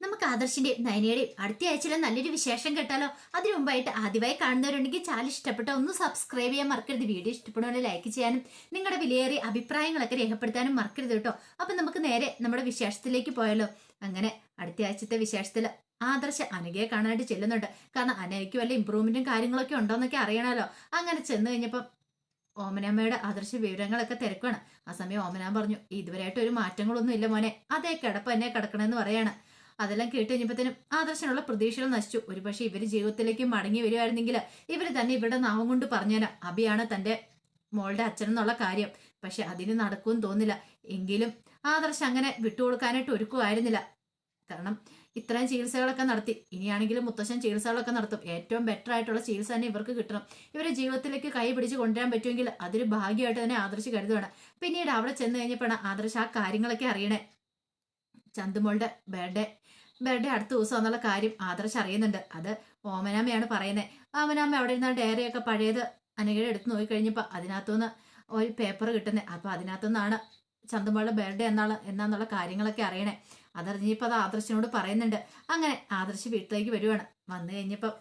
നമുക്ക് ആദർശിന്റെയും നയനയുടെയും അടുത്ത ആഴ്ചയിലെ നല്ലൊരു വിശേഷം കേട്ടാലോ? അതിനു മുമ്പായിട്ട് ആദ്യമായി കാണുന്നവരുണ്ടെങ്കിൽ ചാനൽ ഇഷ്ടപ്പെട്ട ഒന്ന് സബ്സ്ക്രൈബ് ചെയ്യാൻ മറക്കരുത്. വീഡിയോ ഇഷ്ടപ്പെടുന്ന ലൈക്ക് ചെയ്യാനും നിങ്ങളുടെ വിലയേറിയ അഭിപ്രായങ്ങളൊക്കെ രേഖപ്പെടുത്താനും മറക്കരുത് കേട്ടോ. അപ്പൊ നമുക്ക് നേരെ നമ്മുടെ വിശേഷത്തിലേക്ക് പോയാലോ. അങ്ങനെ അടുത്ത ആഴ്ചത്തെ വിശേഷത്തിൽ ആദർശ അനഘയെ കാണാനായിട്ട് ചെല്ലുന്നുണ്ട്. കാരണം അനഘയ്ക്ക് വല്ല ഇമ്പ്രൂവ്മെന്റും കാര്യങ്ങളൊക്കെ ഉണ്ടോന്നൊക്കെ അറിയണമല്ലോ. അങ്ങനെ ചെന്ന് കഴിഞ്ഞപ്പം ഓമനാമ്മയുടെ ആദർശ വിവരങ്ങളൊക്കെ തിരക്കാണ് ആ സമയം ഓമനാൻ പറഞ്ഞു ഇതുവരെയായിട്ട് ഒരു മാറ്റങ്ങളൊന്നും ഇല്ല മോനെ. അതേ കിടപ്പ് എന്നെ കിടക്കണമെന്ന് പറയാണ്. അതെല്ലാം കേട്ട് കഴിഞ്ഞപ്പോഴത്തേനും ആദർശനുള്ള പ്രതീക്ഷകൾ നശിച്ചു. ഒരുപക്ഷെ ഇവർ ജീവിതത്തിലേക്ക് മടങ്ങി വരുമായിരുന്നെങ്കിൽ ഇവർ തന്നെ ഇവരുടെ നാമം കൊണ്ട് പറഞ്ഞേന. അഭിയാണ് തന്റെ മോളുടെ അച്ഛൻ എന്നുള്ള കാര്യം. പക്ഷെ അതിന് നടക്കുമെന്ന് തോന്നില്ല എങ്കിലും ആദർശ് അങ്ങനെ വിട്ടുകൊടുക്കാനായിട്ട് ഒരുക്കുമായിരുന്നില്ല. കാരണം ഇത്രയും ചികിത്സകളൊക്കെ നടത്തി. ഇനിയാണെങ്കിലും മുത്തശ്ശൻ ചികിത്സകളൊക്കെ നടത്തും. ഏറ്റവും ബെറ്റർ ആയിട്ടുള്ള ചികിത്സ തന്നെ ഇവർക്ക് കിട്ടണം. ഇവരെ ജീവിതത്തിലേക്ക് കൈ പിടിച്ച് കൊണ്ടുവരാൻ പറ്റുമെങ്കിൽ അതൊരു ഭാഗ്യമായിട്ട് തന്നെ ആദർശ് കരുതുകയാണ് പിന്നീട് അവിടെ ചെന്ന് കഴിഞ്ഞപ്പോഴാണ് ആദർശ് ആ കാര്യങ്ങളൊക്കെ അറിയണേ. ചന്തുമോളുടെ ബർത്ത്ഡേ ബർത്ത്ഡേ അടുത്ത ദിവസം എന്നുള്ള കാര്യം ആദർശ് അറിയുന്നുണ്ട്. അത് ഓമനാമ്മയാണ് പറയുന്നത്. ഓമനാമ്മ അവിടെ ഇരുന്ന ഡയറിയൊക്കെ പഴയത്? അനഘയുടെ എടുത്ത് നോക്കിക്കഴിഞ്ഞപ്പോൾ അതിനകത്തുനിന്ന് ഒരു പേപ്പർ കിട്ടുന്നത് അപ്പോൾ അതിനകത്തുനിന്നാണ് ചന്തുമോളുടെ ബർത്ത്ഡേ എന്നാണ് എന്നാന്നുള്ള കാര്യങ്ങളൊക്കെ അറിയണേ. അതറിഞ്ഞപ്പോൾ അത് ആദർശിനോട് പറയുന്നുണ്ട്. അങ്ങനെ ആദർശ് വീട്ടിലേക്ക് വരുവാണ്. വന്നു കഴിഞ്ഞപ്പോൾ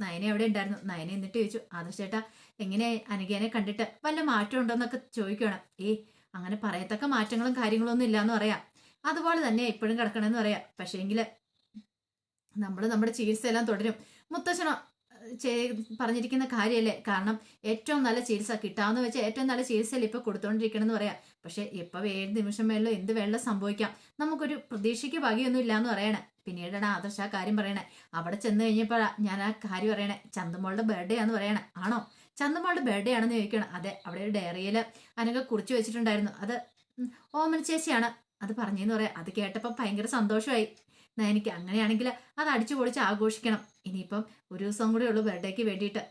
നയന എവിടെ ഉണ്ടായിരുന്നു? നയന എന്നിട്ട് ചോദിച്ചു ആദർശ് ചേട്ടാ എങ്ങനെ അനഘേനെ കണ്ടിട്ട് വല്ല മാറ്റം ഉണ്ടോന്നൊക്കെ ചോദിക്കുകയാണ് ഏ അങ്ങനെ പറയത്തക്ക മാറ്റങ്ങളും കാര്യങ്ങളൊന്നും ഇല്ലയെന്ന് പറയാം. അതുപോലെ തന്നെ ഇപ്പോഴും കിടക്കണമെന്ന് പറയാം. പക്ഷേങ്കിൽ നമ്മൾ നമ്മുടെ ചികിത്സയെല്ലാം തുടരും. മുത്തശ്ശനോ ചെയ്- പറഞ്ഞിരിക്കുന്ന കാര്യമല്ലേ കാരണം ഏറ്റവും നല്ല ചികിത്സ കിട്ടാമെന്ന് വെച്ചാൽ ഏറ്റവും നല്ല ചികിത്സയിൽ ഇപ്പോൾ കൊടുത്തുകൊണ്ടിരിക്കണം എന്ന് പറയാം. പക്ഷേ ഇപ്പം ഏത് നിമിഷം വേണമല്ലോ എന്ത് വേണമല്ലോ സംഭവിക്കാം. നമുക്കൊരു പ്രതീക്ഷയ്ക്ക് ഭാഗ്യമൊന്നും ഇല്ലാന്ന് പറയണേ. പിന്നീടാണ് ആദർശ ആ കാര്യം പറയണേ. അവിടെ ചെന്ന് കഴിഞ്ഞപ്പോഴാ ഞാൻ ആ കാര്യം പറയണേ. ചന്തുമോളുടെ ബർത്ത്ഡേ ആണെന്ന് പറയണേ. ആണോ? ചന്തുമോളുടെ ബർത്ത്ഡേ ആണെന്ന് ചോദിക്കണം. അതെ അവിടെ ഒരു ഡയറിയിൽ അതിനൊക്കെ കുറിച്ച് വെച്ചിട്ടുണ്ടായിരുന്നു. അത് ഓമൻ ചേച്ചിയാണ്. അത് പറഞ്ഞെന്ന് പറയാം. അത് കേട്ടപ്പോൾ ഭയങ്കര സന്തോഷമായി. എനിക്ക് അങ്ങനെയാണെങ്കിൽ അത് അടിച്ചു പൊളിച്ച് ആഘോഷിക്കണം. ഇനിയിപ്പം ഒരു ദിവസം കൂടെ ഉള്ളൂ ബർത്ത്ഡേക്ക് വേണ്ടിയിട്ട്.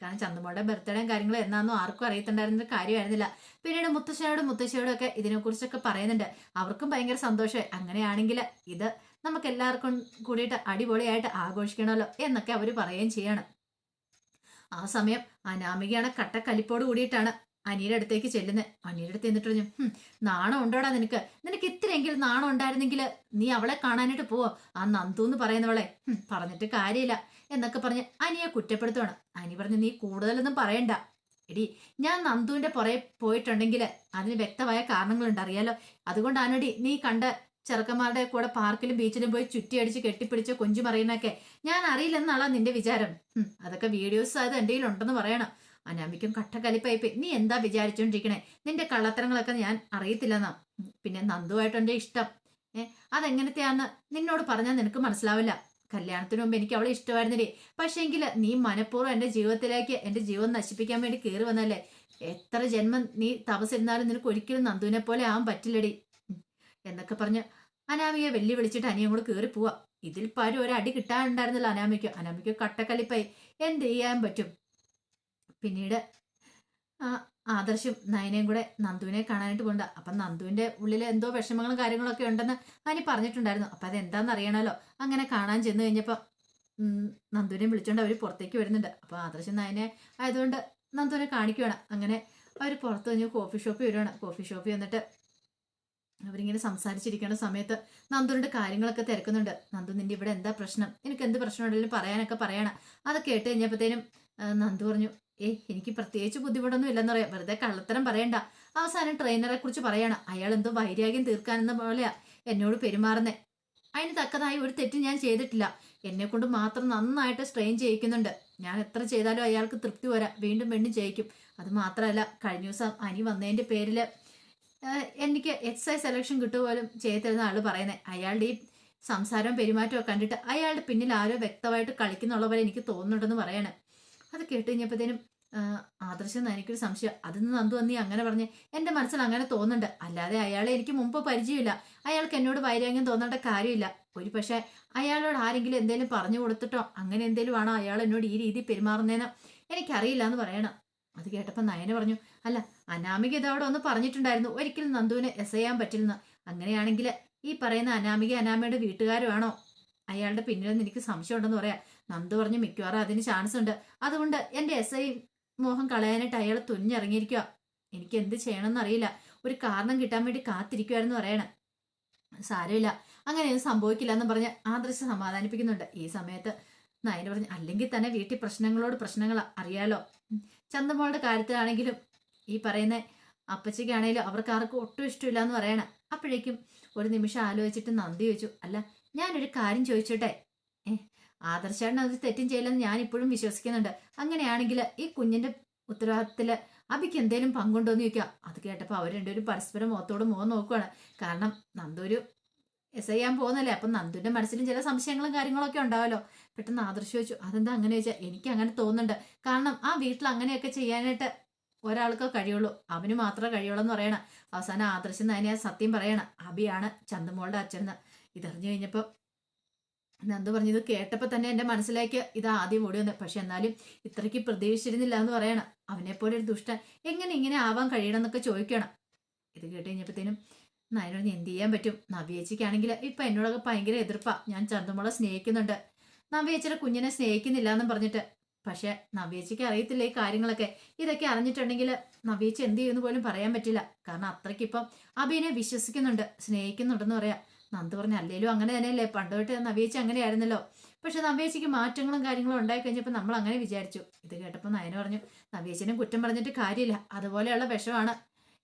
കാരണം ചന്ദമോളുടെ ബർത്ത്ഡേയും കാര്യങ്ങളും എന്നാന്നും ആർക്കും അറിയത്തുണ്ടായിരുന്ന കാര്യമായിരുന്നില്ല. പിന്നീട് മുത്തശ്ശനോടും മുത്തശ്ശിയോടും ഒക്കെ ഇതിനെക്കുറിച്ചൊക്കെ പറയുന്നുണ്ട്. അവർക്കും ഭയങ്കര സന്തോഷമായി. അങ്ങനെയാണെങ്കിൽ ഇത് നമുക്ക് എല്ലാവർക്കും കൂടിയിട്ട് അടിപൊളിയായിട്ട് ആഘോഷിക്കണമല്ലോ എന്നൊക്കെ അവർ പറയുകയും ചെയ്യണം. ആ സമയം അനാമികയാണ് കട്ടക്കലിപ്പോട് കൂടിയിട്ടാണ്. അനിയുടെ അടുത്തേക്ക് ചെല്ലുന്നത് അനിയുടെ അടുത്ത് എന്നിട്ട് പറഞ്ഞു നാണം ഉണ്ടോടാ നിനക്ക്? നിനക്ക് ഇത്രയെങ്കിലും നാണം ഉണ്ടായിരുന്നെങ്കിൽ നീ അവളെ കാണാനായിട്ട് പോവോ? ആ നന്ദു എന്ന് പറയുന്നവളെ. പറഞ്ഞിട്ട് കാര്യമില്ല. എന്നൊക്കെ പറഞ്ഞ് അനിയെ കുറ്റപ്പെടുത്തുവാണ്. അനി പറഞ്ഞു നീ കൂടുതലൊന്നും പറയണ്ട. എടി ഞാൻ നന്ദുവിന്റെ പുറകെ പോയിട്ടുണ്ടെങ്കിൽ അതിന് വ്യക്തമായ കാരണങ്ങളുണ്ട് അറിയാലോ? അതുകൊണ്ട് അതുകൊണ്ടാണടി നീ കണ്ട ചെറുക്കന്മാരുടെ കൂടെ പാർക്കിലും ബീച്ചിലും പോയി ചുറ്റിയടിച്ച് കെട്ടിപ്പിടിച്ച് കൊഞ്ചു മറിയുന്നൊക്കെ ഞാൻ അറിയില്ലെന്നാണോ നിന്റെ വിചാരം? അതൊക്കെ വീഡിയോസ് അത് എന്റെ ഉണ്ടെന്ന് പറയണം. അനാമിക്കും കട്ടക്കലിപ്പായിപ്പോയി നീ എന്താ വിചാരിച്ചുകൊണ്ടിരിക്കണേ നിന്റെ കള്ളത്തരങ്ങളൊക്കെ ഞാൻ അറിയത്തില്ലെന്നാ. പിന്നെ നന്ദുവായിട്ട് എന്റെ ഇഷ്ടം. ഏ അതെങ്ങനത്തെയാന്ന് നിന്നോട് പറഞ്ഞാൽ നിനക്ക് മനസ്സിലാവില്ല. കല്യാണത്തിന് മുമ്പ് എനിക്ക് അവളെ ഇഷ്ടമായിരുന്നില്ലേ? പക്ഷേങ്കിൽ നീ മനഃപൂർവം എന്റെ ജീവിതത്തിലേക്ക് എന്റെ ജീവൻ നശിപ്പിക്കാൻ വേണ്ടി കയറി വന്നല്ലേ എത്ര ജന്മം നീ തപസിരുന്നാലും നിനക്ക് ഒരിക്കലും നന്ദുവിനെ പോലെ ആവാൻ പറ്റില്ലടി. എന്നൊക്കെ പറഞ്ഞ് അനാമിയെ വെല്ലു വിളിച്ചിട്ട് അനിയും കൂടെ കയറി പോവാ. ഇതിൽ പാരും ഒരു അടി കിട്ടാനുണ്ടായിരുന്നില്ല അനാമിക്ക്. അനാമിക്ക് കട്ടക്കലിപ്പായി എന്ത് ചെയ്യാൻ പറ്റും? പിന്നീട് ആദർശം നയനയും കൂടെ നന്ദുവിനെ കാണാനായിട്ട് പോണ്ട അപ്പം നന്ദുവിന്റെ ഉള്ളിൽ എന്തോ വിഷമങ്ങളും കാര്യങ്ങളൊക്കെ ഉണ്ടെന്ന് അനി പറഞ്ഞിട്ടുണ്ടായിരുന്നു. അപ്പം അതെന്താന്ന് അറിയണമല്ലോ. അങ്ങനെ കാണാൻ ചെന്ന് കഴിഞ്ഞപ്പോൾ നന്ദുവിനെ വിളിച്ചോണ്ട് അവർ പുറത്തേക്ക് വരുന്നുണ്ട്. അപ്പോൾ ആദർശം നയനെ ആയതുകൊണ്ട് നന്ദുവിനെ കാണിക്കുവാണ്. അങ്ങനെ അവർ പുറത്ത് കഴിഞ്ഞ് കോഫി ഷോപ്പിൽ വരുവാണ്. കോഫി ഷോപ്പിൽ വന്നിട്ട് അവരിങ്ങനെ സംസാരിച്ചിരിക്കുന്ന സമയത്ത് നന്ദുവിന്റെ കാര്യങ്ങളൊക്കെ തിരക്കുന്നുണ്ട്. നന്ദു നിന്റെ ഇവിടെ എന്താ പ്രശ്നം? എനിക്ക് എന്ത് പ്രശ്നം ഉണ്ടെങ്കിലും പറയാനൊക്കെ പറയണം. അത് കേട്ട് കഴിഞ്ഞപ്പോഴത്തേനും നന്ദു പറഞ്ഞു ഏ എനിക്ക് പ്രത്യേകിച്ച് ബുദ്ധിമുട്ടൊന്നും ഇല്ലെന്ന് പറയാം. വെറുതെ കള്ളത്തരം പറയണ്ട. അവസാനം ട്രെയിനറെ കുറിച്ച് പറയണം. അയാൾ എന്തോ വൈരാഗ്യം തീർക്കാനെന്ന പോലെയാ എന്നോട് പെരുമാറുന്നേ. അതിന് തക്കതായി ഒരു തെറ്റ് ഞാൻ ചെയ്തിട്ടില്ല. എന്നെ കൊണ്ട് മാത്രം നന്നായിട്ട് സ്ട്രെയിൻ ചെയ്യിക്കുന്നുണ്ട്. ഞാൻ എത്ര ചെയ്താലും അയാൾക്ക് തൃപ്തി വരാം. വീണ്ടും വീണ്ടും ചെയ്യിക്കും അത് മാത്രമല്ല കഴിഞ്ഞ ദിവസം അനി വന്നതിന്റെ പേരിൽ എനിക്ക് എക്സൈസ് സെലക്ഷൻ കിട്ടുക പോലും ചെയ്തിരുന്ന ആൾ പറയുന്നത് അയാളുടെ ഈ സംസാരവും പെരുമാറ്റവും കണ്ടിട്ട് അയാളുടെ പിന്നിൽ ആരോ വ്യക്തമായിട്ട് കളിക്കുന്നുള്ള പോലെ എനിക്ക് തോന്നുന്നുണ്ടെന്ന് പറയാണ്. അത് കേട്ട് കഴിഞ്ഞപ്പോഴത്തേനും ആദർശം എനിക്കൊരു സംശയം. അതിന്ന് നന്ദു വന്നീ അങ്ങനെ പറഞ്ഞ് എന്റെ മനസ്സിൽ അങ്ങനെ തോന്നുന്നുണ്ട്. അല്ലാതെ അയാളെ എനിക്ക് മുമ്പ് പരിചയമില്ല. അയാൾക്ക് എന്നോട് വൈരാഗ്യം തോന്നേണ്ട കാര്യമില്ല. ഒരു പക്ഷേ അയാളോട് ആരെങ്കിലും എന്തെങ്കിലും പറഞ്ഞു കൊടുത്തിട്ടോ അങ്ങനെ എന്തെങ്കിലും ആണോ അയാൾ എന്നോട് ഈ രീതി പെരുമാറുന്നതെന്ന് എനിക്കറിയില്ല എന്ന് പറയണം. അത് കേട്ടപ്പോൾ നയന പറഞ്ഞു അല്ല അനാമിക ഇതവിടെ ഒന്ന് പറഞ്ഞിട്ടുണ്ടായിരുന്നു. ഒരിക്കലും നന്ദുവിനെ ചെയ്യാൻ പറ്റില്ലെന്ന്. അങ്ങനെയാണെങ്കിൽ ഈ പറയുന്ന അനാമിക അനാമയുടെ വീട്ടുകാരുമാണോ? അയാളുടെ പിന്നിലെന്ന് എനിക്ക് സംശയമുണ്ടെന്ന് പറയാം. നന്ദു പറഞ്ഞു മിക്കവാറും അതിന് ചാൻസ് ഉണ്ട്. അതുകൊണ്ട് എന്റെ എസ് ഐ മോഹം കളയാനായിട്ട് അയാൾ തുനിഞ്ഞിറങ്ങിയിരിക്കുക എനിക്ക് എന്ത് ചെയ്യണമെന്ന് അറിയില്ല. ഒരു കാരണം കിട്ടാൻ വേണ്ടി കാത്തിരിക്കുവായിരുന്നു പറയണം. സാരമില്ല. അങ്ങനെയൊന്നും സംഭവിക്കില്ല എന്ന് പറഞ്ഞ് ആദർശ സമാധാനിപ്പിക്കുന്നുണ്ട്. ഈ സമയത്ത് നയന പറഞ്ഞു അല്ലെങ്കിൽ തന്നെ വീട്ടിൽ പ്രശ്നങ്ങളോട് പ്രശ്നങ്ങൾ അറിയാലോ. ചന്ദ്രമോളുടെ കാര്യത്തിലാണെങ്കിലും ഈ പറയുന്ന അപ്പച്ചയ്ക്കാണെങ്കിലും അവർക്ക് ആർക്കും ഒട്ടും ഇഷ്ടമില്ല എന്ന് പറയണം. അപ്പോഴേക്കും ഒരു നിമിഷം ആലോചിച്ചിട്ട് നന്ദി ചോദിച്ചു അല്ല ഞാനൊരു കാര്യം ചോദിച്ചോട്ടെ? ആദർശേട്ടൻ അത് തെറ്റും ചെയ്യില്ലെന്ന് ഞാൻ ഇപ്പോഴും വിശ്വസിക്കുന്നുണ്ട്. അങ്ങനെയാണെങ്കിൽ ഈ കുഞ്ഞിന്റെ ഉത്തരവാദിത്തത്തിൽ അബിക്ക് എന്തേലും പങ്കുണ്ടോ എന്ന് അത് കേട്ടപ്പോൾ അവർ രണ്ടുപേരും പരസ്പരം മുഖത്തോട് മുഖം നോക്കുവാണ്. കാരണം നന്ദു ഒരു എസ് ആൻ പോകുന്നല്ലേ അപ്പം നന്ദുവിന്റെ മനസ്സിലും ചില സംശയങ്ങളും കാര്യങ്ങളൊക്കെ ഉണ്ടാവല്ലോ. പെട്ടെന്ന് ആദർശ് ചോദിച്ചു അതെന്താ അങ്ങനെ ചോദിച്ചാൽ എനിക്ക് അങ്ങനെ തോന്നുന്നുണ്ട്. കാരണം ആ വീട്ടിൽ അങ്ങനെയൊക്കെ ചെയ്യാനായിട്ട് ഒരാൾക്കോ കഴിയുള്ളൂ. അവന് മാത്രമേ കഴിയുള്ളൂ എന്ന് പറയണം. അവസാനം ആദർശം തന്നെ സത്യം പറയണം. അബിയാണ് ചന്ദമോളുടെ അച്ഛനെന്ന്. ഇതറിഞ്ഞു കഴിഞ്ഞപ്പോൾ നന്ദു പറഞ്ഞു ഇത് കേട്ടപ്പോൾ തന്നെ എന്റെ മനസ്സിലേക്ക് ഇത് ആദ്യം ഓടി വന്നത് പക്ഷെ എന്നാലും ഇത്രയ്ക്ക് പ്രതീക്ഷിച്ചിരുന്നില്ല എന്ന് പറയണം. അവനെ പോലെ ഒരു ദുഷ്ടൻ എങ്ങനെ ഇങ്ങനെ ആവാൻ കഴിയണം എന്നൊക്കെ ചോദിക്കണം. ഇത് കേട്ട് കഴിഞ്ഞപ്പോഴത്തേനും നയനോട് എന്ത് ചെയ്യാൻ പറ്റും? നവ്യേച്ചിക്കാണെങ്കിൽ ഇപ്പം എന്നോടൊക്കെ ഭയങ്കര എതിർപ്പാ. ഞാൻ ചന്ദമോളെ സ്നേഹിക്കുന്നുണ്ട്. നവ്യേച്ചിയുടെ കുഞ്ഞിനെ സ്നേഹിക്കുന്നില്ല എന്നും പറഞ്ഞിട്ട്. പക്ഷെ നവ്യേച്ചിക്ക് അറിയത്തില്ല ഈ കാര്യങ്ങളൊക്കെ. ഇതൊക്കെ അറിഞ്ഞിട്ടുണ്ടെങ്കിൽ നവ്യേച്ചി എന്ത് ചെയ്യുമെന്ന് പോലും പറയാൻ പറ്റില്ല. കാരണം അത്രയ്ക്കിപ്പം അഭിനെ വിശ്വസിക്കുന്നുണ്ട് സ്നേഹിക്കുന്നുണ്ടെന്ന് പറയാം. നന്ദു പറഞ്ഞു അല്ലേലും അങ്ങനെ തന്നെയല്ലേ? പണ്ട് തൊട്ട് നവ്യേച്ചി അങ്ങനെയായിരുന്നല്ലോ. പക്ഷെ നവ്യേച്ചിക്ക് മാറ്റങ്ങളും കാര്യങ്ങളും ഉണ്ടായി കഴിഞ്ഞപ്പോൾ നമ്മൾ അങ്ങനെ വിചാരിച്ചു. ഇത് കേട്ടപ്പോൾ നയന പറഞ്ഞു നവ്യേച്ചിനെ കുറ്റം പറഞ്ഞിട്ട് കാര്യമില്ല. അതുപോലെയുള്ള വിഷമാണ്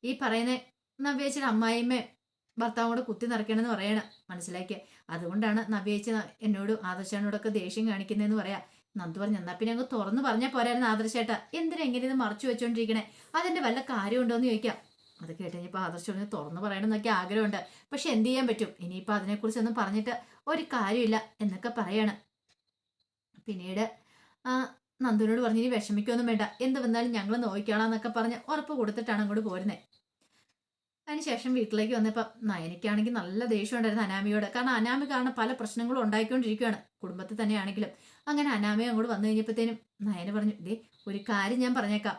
ഈ പറയുന്ന. നവ്യേച്ചിയുടെ അമ്മായിമ്മ ഭർത്താവും കൂടെ കുത്തി നിറയ്ക്കണമെന്ന് പറയണം മനസ്സിലാക്കിയ. അതുകൊണ്ടാണ് നവ്യേച്ചി എന്നോട് ആദർശനോടൊക്കെ ദേഷ്യം കാണിക്കുന്നതെന്ന് പറയാ. നന്ദു പറഞ്ഞു എന്നാ പിന്നെ അങ്ങ് തുറന്നു പറഞ്ഞാൽ പോരായിരുന്നു ആദർശേട്ടാ. എന്തിനെങ്ങനെ ഇത് മറച്ചു വെച്ചോണ്ടിരിക്കണേ? അതിന്റെ വല്ല കാര്യമുണ്ടോ എന്ന് ചോദിക്കാം. അത് കേട്ട് ഇനിയിപ്പോൾ ആദർശോടിനെ തുറന്ന് തുറന്നു പറയണമെന്നൊക്കെ ആഗ്രഹമുണ്ട്. പക്ഷെ എന്ത് ചെയ്യാൻ പറ്റും? ഇനിയിപ്പോൾ അതിനെക്കുറിച്ചൊന്നും പറഞ്ഞിട്ട് ഒരു കാര്യമില്ല എന്നൊക്കെ പറയാണ്. പിന്നീട് നന്ദുനോട് പറഞ്ഞു ഇനി വിഷമിക്കൊന്നും വേണ്ട. എന്ത് വന്നാലും ഞങ്ങൾ നോക്കിക്കോളാം എന്നൊക്കെ പറഞ്ഞ് ഉറപ്പ് കൊടുത്തിട്ടാണ് അങ്ങോട്ട് പോരുന്നത് അതിനുശേഷം വീട്ടിലേക്ക് വന്നപ്പോൾ നയനിക്കാണെങ്കിൽ നല്ല ദേഷ്യം ഉണ്ടായിരുന്നു അനാമിയോട്. കാരണം അനാമി കാരണം പല പ്രശ്നങ്ങളും ഉണ്ടായിക്കൊണ്ടിരിക്കുകയാണ് കുടുംബത്തിൽ തന്നെയാണെങ്കിലും. അങ്ങനെ അനാമി അങ്ങോട്ട് വന്നു കഴിഞ്ഞപ്പോഴത്തേനും നയന പറഞ്ഞു ദേ ഒരു കാര്യം ഞാൻ പറഞ്ഞേക്കാം.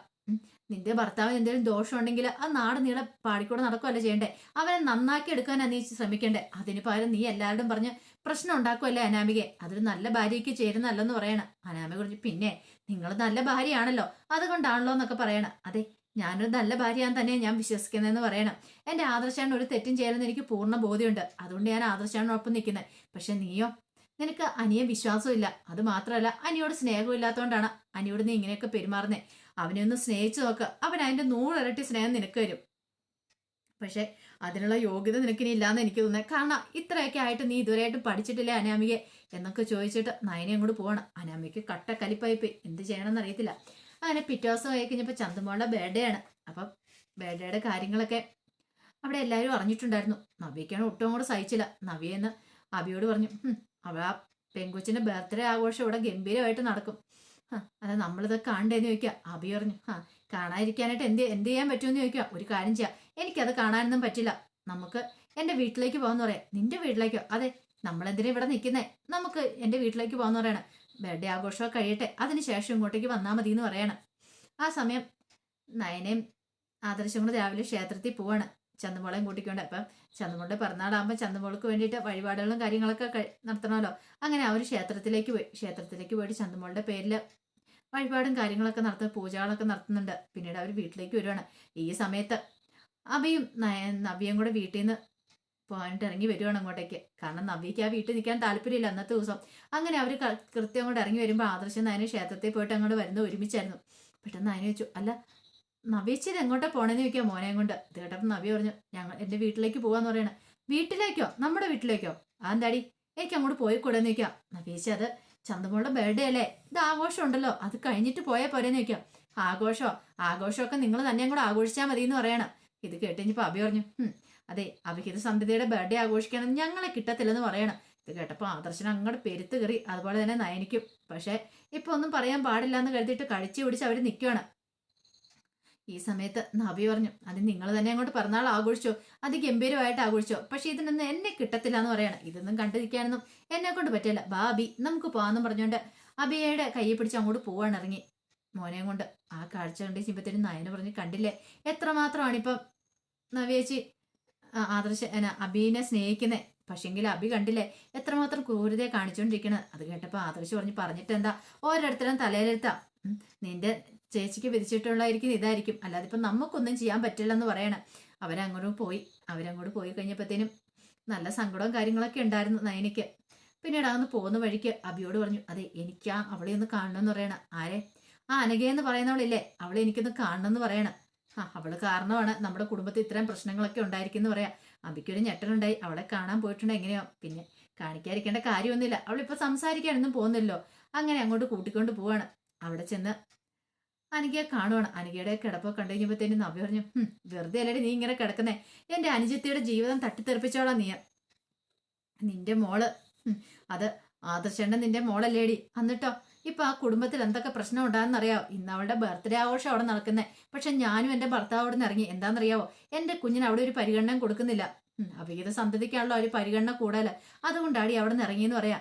നിന്റെ ഭർത്താവ് എന്തെങ്കിലും ദോഷം ഉണ്ടെങ്കിൽ ആ നാട് നീളെ പാടിക്കൂടെ നടക്കുമല്ല ചെയ്യണ്ടേ? അവനെ നന്നാക്കി എടുക്കാനാ നീ ശ്രമിക്കണ്ടേ? അതിന് പകരം നീ എല്ലാവരോടും പറഞ്ഞ് പ്രശ്നം ഉണ്ടാക്കുമല്ലേ അനാമികയെ? അതൊരു നല്ല ഭാര്യയ്ക്ക് ചേരുന്നല്ലെന്ന് പറയണം. അനാമിക കുറിച്ച് പിന്നെ നിങ്ങൾ നല്ല ഭാര്യയാണല്ലോ. അതുകൊണ്ടാണല്ലോ എന്നൊക്കെ പറയണം. അതെ ഞാനൊരു നല്ല ഭാര്യയാൻ തന്നെ ഞാൻ വിശ്വസിക്കുന്നതെന്ന് പറയണം. എന്റെ ആദർശാണ് ഒരു തെറ്റും ചെയ്യലെന്ന് എനിക്ക് പൂർണ ബോധ്യമുണ്ട്. അതുകൊണ്ട് ഞാൻ ആദർശാനോടൊപ്പം നിൽക്കുന്നത്. പക്ഷെ നീയോ? നിനക്ക് അനിയ വിശ്വാസമില്ല അത് മാത്രമല്ല അനിയോട് സ്നേഹമില്ലാത്തതുകൊണ്ടാണ് അനിയോട് നീ ഇങ്ങനെയൊക്കെ പെരുമാറുന്നേ. അവനെ ഒന്ന് സ്നേഹിച്ചു നോക്കുക അവൻ അതിന്റെ നൂറിരട്ടി സ്നേഹം നിനക്ക് വരും പക്ഷേ അതിനുള്ള യോഗ്യത നിനക്കിനി ഇല്ലാന്ന് എനിക്ക് തോന്നുന്നത് കാരണം ഇത്രയൊക്കെ ആയിട്ട് നീ ഇതുവരെയായിട്ടും പഠിച്ചിട്ടില്ലേ അനാമികയെ? എന്നൊക്കെ ചോദിച്ചിട്ട് നയനെ അങ്ങോട്ട് പോകണം അനാമിക്ക് കട്ട കലിപ്പായിപ്പോയി എന്ത് ചെയ്യണമെന്ന് അറിയത്തില്ല. അങ്ങനെ പിറ്റേ ദിവസം ആയി കഴിഞ്ഞപ്പോൾ ബർത്ത്ഡേ ആണ്. അപ്പം ബർത്ത്ഡേയുടെ കാര്യങ്ങളൊക്കെ അവിടെ എല്ലാവരും അറിഞ്ഞിട്ടുണ്ടായിരുന്നു. നവ്യക്കാണ് ഒട്ടും കൂടെ സഹിച്ചില്ല. നവ്യെന്ന് അബിയോട് പറഞ്ഞു "ഹും, അവ ആ പെങ്കൊച്ചിന്റെ ബർത്ത്ഡേ ആഘോഷം ഇവിടെ ഗംഭീരമായിട്ട് നടക്കും. അത് നമ്മളിത് കാണണ്ടേന്ന് ചോദിക്കുക അബി പറഞ്ഞു ആ കാണാതിരിക്കാനായിട്ട് എന്ത് എന്ത് ചെയ്യാൻ പറ്റുമെന്ന് ചോദിക്കുക ഒരു കാര്യം ചെയ്യാം. എനിക്കത് കാണാനൊന്നും പറ്റില്ല. നമുക്ക് എന്റെ വീട്ടിലേക്ക് പോകാന്ന് പറയാം. നിന്റെ വീട്ടിലേക്കോ? അതെ നമ്മളെന്തിനാ ഇവിടെ നിൽക്കുന്നേ? നമുക്ക് എന്റെ വീട്ടിലേക്ക് പോകാന്ന് പറയണം. ബർത്ത്ഡേ ആഘോഷമൊക്കെ കഴിയട്ടെ. അതിന് ശേഷം ഇങ്ങോട്ടേക്ക് വന്നാൽ മതി എന്ന് പറയണം. ആ സമയം നയനയും ആദർശം കൂടെ രാവിലെ ക്ഷേത്രത്തിൽ പോവാണ്. ചന്ദമോളെയും കൂട്ടിക്കൊണ്ട്. അപ്പം ചന്ദമോളുടെ പിറന്നാളാകുമ്പോൾ ചന്ദമോൾക്ക് വേണ്ടിയിട്ട് വഴിപാടുകളും കാര്യങ്ങളൊക്കെ നടത്തണമല്ലോ. അങ്ങനെ ആ ഒരു ക്ഷേത്രത്തിലേക്ക് പോയി. ക്ഷേത്രത്തിലേക്ക് പോയിട്ട് ചന്ദമോളുടെ പേരിൽ വഴിപാടും കാര്യങ്ങളൊക്കെ നടത്തുന്ന പൂജകളൊക്കെ നടത്തുന്നുണ്ട്. പിന്നീട് അവർ വീട്ടിലേക്ക് വരുവാണ്. ഈ സമയത്ത് അബിയും നവ്യയും കൂടെ വീട്ടിൽ നിന്ന് പോയിട്ട് ഇറങ്ങി വരുവാണ് അങ്ങോട്ടേക്ക്. കാരണം നവ്യയ്ക്ക് ആ വീട്ടിൽ നിൽക്കാൻ താല്പര്യമില്ല അന്നത്തെ ദിവസം. അങ്ങനെ അവർ കൃത്യം അങ്ങോട്ട് ഇറങ്ങി വരുമ്പോൾ ആദർശം നയന ക്ഷേത്രത്തിൽ പോയിട്ട് അങ്ങോട്ട് വരുന്നത് ഒരുമിച്ചായിരുന്നു. പെട്ടെന്ന് നയന വെച്ചു അല്ല നവ്യച്ചിത് എങ്ങോട്ടാ പോണേന്ന് ചോദിക്കാം മോനെ കൊണ്ട് ഇത് കേട്ടപ്പോൾ നവ്യ പറഞ്ഞു ഞങ്ങൾ എന്റെ വീട്ടിലേക്ക് പോകാന്ന് പറയണേ. വീട്ടിലേക്കോ? നമ്മുടെ വീട്ടിലേക്കോ? ആ എന്താടി എനിക്ക് അങ്ങോട്ട് പോയി കൂടെ ചോദിക്കാം. നവ്യച്ചി അത് ചന്തമോളുടെ ബർത്ത്ഡേ അല്ലേ? ഇത് ആഘോഷം ഉണ്ടല്ലോ അത് കഴിഞ്ഞിട്ട് പോയാൽ പോരെന്ന് ചോദിക്കാം. ആഘോഷോ? ആഘോഷമൊക്കെ നിങ്ങൾ തന്നെയും കൂടെ ആഘോഷിച്ചാൽ മതി എന്ന് പറയണം. ഇത് കേട്ട് അഭി പറഞ്ഞു "ഹും, അതെ അഭിഹിത സന്ധ്യതയുടെ ബർത്ത്ഡേ ആഘോഷിക്കണം. ഞങ്ങളെ കിട്ടത്തില്ലെന്ന് പറയണം. ഇത് കേട്ടപ്പോൾ ആദർശനം അങ്ങോട്ട് പെരുത്ത് കയറി അതുപോലെ തന്നെ നയനിക്കും. പക്ഷേ ഇപ്പൊ ഒന്നും പറയാൻ പാടില്ല എന്ന് കരുതിയിട്ട് കഴിച്ചു പിടിച്ച് അവർ നിൽക്കുകയാണ് ഈ സമയത്ത് നബി പറഞ്ഞു അത് നിങ്ങൾ തന്നെ അങ്ങോട്ട് പിറന്നാൾ ആഘോഷിച്ചോ? അത് ഗംഭീരമായിട്ട് ആഘോഷിച്ചോ? പക്ഷെ ഇതിനൊന്നും എന്നെ കിട്ടത്തില്ല എന്ന് പറയണം. ഇതൊന്നും കണ്ടിരിക്കാനൊന്നും എന്നെ കൊണ്ട് പറ്റില്ല. ബാബി നമുക്ക് പോവാന്നും പറഞ്ഞുകൊണ്ട് അബിയയുടെ കൈയെ പിടിച്ച് അങ്ങോട്ട് പോവാണ് ഇറങ്ങി. മോനെ കൊണ്ട് ആ കാഴ്ച കണ്ട് ചിമ്പത്തിന് നയന പറഞ്ഞ് കണ്ടില്ലേ? എത്രമാത്രമാണ് ഇപ്പം നവിയേച്ചി ആദർശ അബീനെ സ്നേഹിക്കുന്നേ? പക്ഷെങ്കിൽ അബി കണ്ടില്ലേ? എത്രമാത്രം ക്രൂരതയെ കാണിച്ചുകൊണ്ടിരിക്കണത് അത് കേട്ടപ്പോൾ ആദർശ് പറഞ്ഞ് പറഞ്ഞിട്ട് എന്താ ഓരോരുത്തരും തലയിലെടുത്താ. നിന്റെ ചേച്ചിക്ക് വിധിച്ചിട്ടുള്ളതായിരിക്കും ഇതായിരിക്കും. അല്ലാതെ ഇപ്പം നമുക്കൊന്നും ചെയ്യാൻ പറ്റില്ല എന്ന് പറയണം. അവരങ്ങോട്ട് പോയി അവരങ്ങോട്ട് പോയി കഴിഞ്ഞപ്പോഴത്തേനും നല്ല സങ്കടവും കാര്യങ്ങളൊക്കെ ഉണ്ടായിരുന്നു നയനയ്ക്ക്. പിന്നീട് അതൊന്ന് പോകുന്ന വഴിക്ക് അബിയോട് പറഞ്ഞു അതെ എനിക്ക് ആ അവളെ ഒന്ന് കാണണമെന്ന് പറയണം. ആരെ? ആ അനഘയെന്ന് പറയുന്നവളില്ലേ. അവളെ എനിക്കൊന്ന് കാണണമെന്ന് പറയണം. ആ അവൾ കാരണമാണ് നമ്മുടെ കുടുംബത്തിൽ ഇത്രയും പ്രശ്നങ്ങളൊക്കെ ഉണ്ടായിരിക്കുന്നു പറയാം. അബിക്കൊരു ഞെട്ടലുണ്ടായി. അവളെ കാണാൻ പോയിട്ടുണ്ട് എങ്ങനെയോ. പിന്നെ കാണിക്കാതിരിക്കേണ്ട കാര്യമൊന്നുമില്ല. അവളിപ്പോൾ സംസാരിക്കാനൊന്നും പോകുന്നില്ലല്ലോ. അങ്ങനെ അങ്ങോട്ട് കൂട്ടിക്കൊണ്ട് പോവാണ്. അവിടെ ചെന്ന് അനികയെ കാണുവാണ്. അനികയുടെ കിടപ്പ് കണ്ടു കഴിഞ്ഞപ്പോഴത്തേനും നവ്യ പറഞ്ഞു വെറുതെ അല്ലേ നീ ഇങ്ങനെ കിടക്കുന്നേ. എന്റെ അനുജത്തിയുടെ ജീവിതം തട്ടിത്തെറിപ്പിച്ചോളാം നീ. നിന്റെ മോൾ അത് ആദർശേണ്ട നിന്റെ മോളല്ലേടി. എന്നിട്ടോ ഇപ്പൊ ആ കുടുംബത്തിൽ എന്തൊക്കെ പ്രശ്നം ഉണ്ടാകുന്നറിയാവോ ഇന്ന് അവളുടെ ബർത്ത്ഡേ ആഘോഷം അവിടെ നടക്കുന്നേ. പക്ഷെ ഞാനും എന്റെ ഭർത്താവ് നിന്ന് ഇറങ്ങി. എന്താണെന്നറിയാവോ? എന്റെ കുഞ്ഞിന് അവിടെ ഒരു പരിഗണന കൊടുക്കുന്നില്ല. അവിഹിത സന്തതിക്കാണല്ലോ ഒരു പരിഗണന കൂടുതൽ അതുകൊണ്ടാടി അവിടെ നിന്ന് ഇറങ്ങിയെന്ന് പറയാ.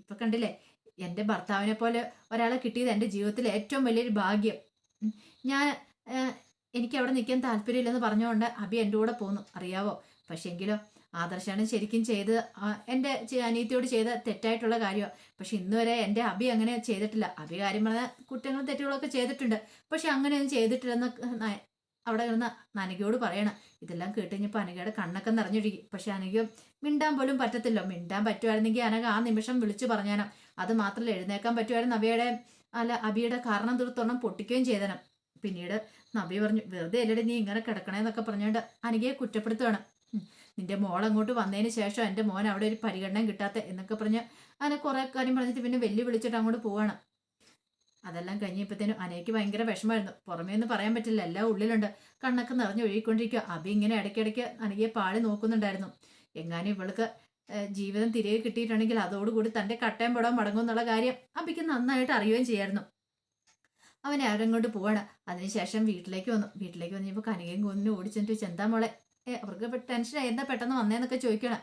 ഇപ്പൊ കണ്ടില്ലേ എന്റെ ഭർത്താവിനെ പോലെ ഒരാളെ കിട്ടിയത് എന്റെ ജീവിതത്തിലെ ഏറ്റവും വലിയൊരു ഭാഗ്യം. ഞാൻ എനിക്ക് അവിടെ നിൽക്കാൻ താല്പര്യമില്ലെന്ന് പറഞ്ഞുകൊണ്ട് അബി എന്റെ കൂടെ പോന്നു. അറിയാവോ? പക്ഷെങ്കിലോ ആദർശാണ് ശരിക്കും ചെയ്ത് എന്റെ അനിയത്തിയോട് ചെയ്ത തെറ്റായിട്ടുള്ള കാര്യമാണ് പക്ഷെ ഇന്ന് വരെ എന്റെ അബി അങ്ങനെ ചെയ്തിട്ടില്ല. അബി കാര്യം പറഞ്ഞ കുറ്റങ്ങളും തെറ്റുകളൊക്കെ ചെയ്തിട്ടുണ്ട്. പക്ഷെ അങ്ങനെയൊന്നും ചെയ്തിട്ടില്ലെന്ന് അവിടെ ഇരുന്ന നനകയോട് പറയണം. ഇതെല്ലാം കേട്ട് കഴിഞ്ഞപ്പോൾ അനഘയുടെ കണ്ണൊക്കെ നിറഞ്ഞൊഴുകി പക്ഷെ അനകയും മിണ്ടാൻ പോലും പറ്റത്തില്ല. മിണ്ടാൻ പറ്റുമായിരുന്നെങ്കിൽ അനക ആ നിമിഷം വിളിച്ചു പറഞ്ഞാനം. അത് മാത്രമല്ല എഴുന്നേക്കാൻ പറ്റുമായിരുന്നു നബിയുടെ അല്ല അബിയുടെ കാരണം തീർത്തൊണ്ണം പൊട്ടിക്കുകയും ചെയ്തനം. പിന്നീട് നബി പറഞ്ഞു വെറുതെ അല്ലടി നീ ഇങ്ങനെ കിടക്കണേന്നൊക്കെ പറഞ്ഞുകൊണ്ട് അനഘയെ കുറ്റപ്പെടുത്തുകയാണ്. നിന്റെ മോൾ അങ്ങോട്ട് വന്നതിന് ശേഷം എന്റെ മോൻ അവിടെ ഒരു പരിഗണന കിട്ടാത്ത എന്നൊക്കെ പറഞ്ഞ് അങ്ങനെ കുറേ കാര്യം പറഞ്ഞിട്ട് പിന്നെ വെല്ലു വിളിച്ചിട്ട് അങ്ങോട്ട് പോവാണ്. അതെല്ലാം കഴിഞ്ഞപ്പോഴത്തേനും അനയ്ക്ക് ഭയങ്കര വിഷമായിരുന്നു പുറമേ ഒന്നും പറയാൻ പറ്റില്ല എല്ലാം ഉള്ളിലുണ്ട്. കണ്ണൊക്കെ നിറഞ്ഞു ഒഴുകിക്കൊണ്ടിരിക്കുക അബി ഇങ്ങനെ ഇടയ്ക്കിടയ്ക്ക് അനകിയെ പാളി നോക്കുന്നുണ്ടായിരുന്നു. എങ്ങാനും ഇവൾക്ക് ജീവിതം തിരികെ കിട്ടിയിട്ടുണ്ടെങ്കിൽ അതോടുകൂടി തന്റെ കട്ടയം പടം മടങ്ങും എന്നുള്ള കാര്യം അബിക്ക് നന്നായിട്ട് അറിയുകയും ചെയ്യായിരുന്നു. അവനെ അവരങ്ങോട്ട് പോവാണ്. അതിനുശേഷം വീട്ടിലേക്ക് വന്നു. വീട്ടിലേക്ക് വന്നപ്പോൾ കനകയും കുഞ്ഞിനും ഓടിച്ചെന്നിട്ട് ചെന്താ മോളെ? അവർക്ക് ടെൻഷനായി എന്താ പെട്ടെന്ന് വന്നേന്നൊക്കെ ചോദിക്കണം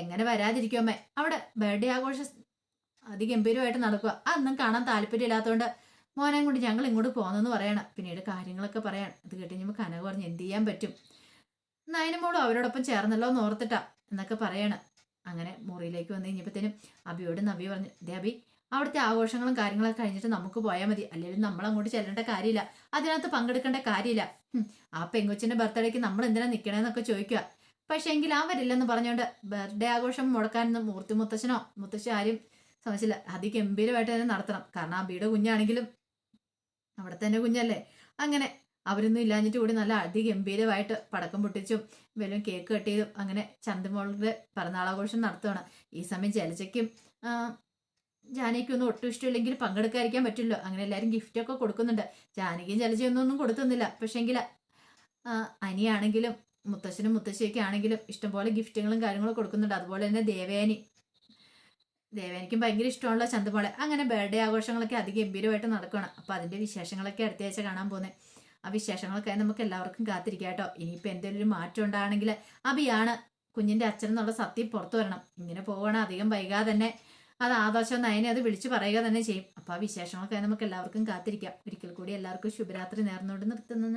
എങ്ങനെ വരാതിരിക്കും അമ്മേ? അവിടെ ബർത്ത്ഡേ ആഘോഷം അതിഗംഭീരമായിട്ട് നടക്കുക അതൊന്നും കാണാൻ താല്പര്യമില്ലാത്തതുകൊണ്ട് മോനെ കൊണ്ട് ഞങ്ങൾ ഇങ്ങോട്ട് പോകുന്നെന്ന് പറയണം. പിന്നീട് കാര്യങ്ങളൊക്കെ പറയാൻ ഇത് കേട്ട് കഴിഞ്ഞപ്പോൾ കനക പറഞ്ഞ് എന്ത് ചെയ്യാൻ പറ്റും? നയനമോളും അവരോടൊപ്പം ചേർന്നല്ലോ എന്ന് ഓർത്തിട്ടാ എന്നൊക്കെ പറയണം. അങ്ങനെ മുറിയിലേക്ക് വന്നു കഴിഞ്ഞപ്പോഴത്തേനും അബിയോട് നബി പറഞ്ഞു ദേ അബി അവിടുത്തെ ആഘോഷങ്ങളും കാര്യങ്ങളൊക്കെ കഴിഞ്ഞിട്ട് നമുക്ക് പോയാൽ മതി. അല്ലെങ്കിൽ നമ്മൾ അങ്ങോട്ട് ചെല്ലേണ്ട കാര്യമില്ല. അതിനകത്ത് പങ്കെടുക്കേണ്ട കാര്യമില്ല. ആ പെങ്കൊച്ചിന്റെ ബർത്ത്ഡേക്ക് നമ്മൾ എന്തിനാ നിൽക്കണേന്നൊക്കെ ചോദിക്കുക. പക്ഷെ എങ്കിൽ ആ വരില്ലെന്ന് പറഞ്ഞുകൊണ്ട് ബർത്ത്ഡേ ആഘോഷം മുടക്കാനൊന്നും മൂർത്തി മുത്തശ്ശനോ മുത്തശ്ശി ആരും ശ്രമിച്ചില്ല. അതിഗംഭീരമായിട്ട് തന്നെ നടത്തണം. കാരണം അബിയുടെ കുഞ്ഞാണെങ്കിലും അവിടെ തന്നെ കുഞ്ഞല്ലേ. അങ്ങനെ അവരൊന്നും ഇല്ലാഞ്ഞിട്ട് കൂടി നല്ല അതിഗംഭീരമായിട്ട് പടക്കം പൊട്ടിച്ചും വല്ലതും കേക്ക് കട്ട് ചെയ്തും അങ്ങനെ ചന്തമോളുടെ പിറന്നാളാഘോഷം നടത്തുകയാണ് ഈ സമയം ജലജയ്ക്കും ജാനകിക്കൊന്നും ഒട്ടും ഇഷ്ടമില്ലെങ്കിൽ പങ്കെടുക്കാതിരിക്കാൻ പറ്റില്ലോ അങ്ങനെ എല്ലാവരും ഗിഫ്റ്റൊക്കെ കൊടുക്കുന്നുണ്ട്. ജാനകിയും ജലജയൊന്നും ഒന്നും കൊടുക്കുന്നില്ല പക്ഷേങ്കിൽ അനിയാണെങ്കിലും മുത്തശ്ശനും മുത്തശ്ശിയൊക്കെ ആണെങ്കിലും ഇഷ്ടംപോലെ ഗിഫ്റ്റുകളും കാര്യങ്ങളും കൊടുക്കുന്നുണ്ട്. അതുപോലെ തന്നെ ദേവയാനി. ദേവയാനിക്കും ഭയങ്കര ഇഷ്ടമുള്ള ചന്തമോളെ. അങ്ങനെ ബർത്ത്ഡേ ആഘോഷങ്ങളൊക്കെ അതിഗംഭീരമായിട്ട് നടക്കുകയാണ് അപ്പോൾ അതിന്റെ വിശേഷങ്ങളൊക്കെ അടുത്ത ആഴ്ച കാണാൻ പോകുന്നത് ആ വിശേഷങ്ങളൊക്കെ നമുക്ക് എല്ലാവർക്കും കാത്തിരിക്കാം കേട്ടോ. ഇനിയിപ്പോൾ എന്തെങ്കിലും ഒരു മാറ്റം ഉണ്ടാണെങ്കിൽ അബിയാണ് കുഞ്ഞിന്റെ അച്ഛൻ എന്നുള്ള സത്യം പുറത്തു വരണം. ഇങ്ങനെ പോവുകയാണ് അധികം വൈകാതെ തന്നെ അത് ആദർശം നയനെ അത് വിളിച്ചു പറയുക തന്നെ ചെയ്യും. അപ്പോൾ ആ വിശേഷങ്ങളൊക്കെ നമുക്ക് എല്ലാവർക്കും കാത്തിരിക്കാം. ഒരിക്കൽ കൂടി എല്ലാവർക്കും ശുഭരാത്രി നേർന്നുകൊണ്ട് നിർത്തുന്നു.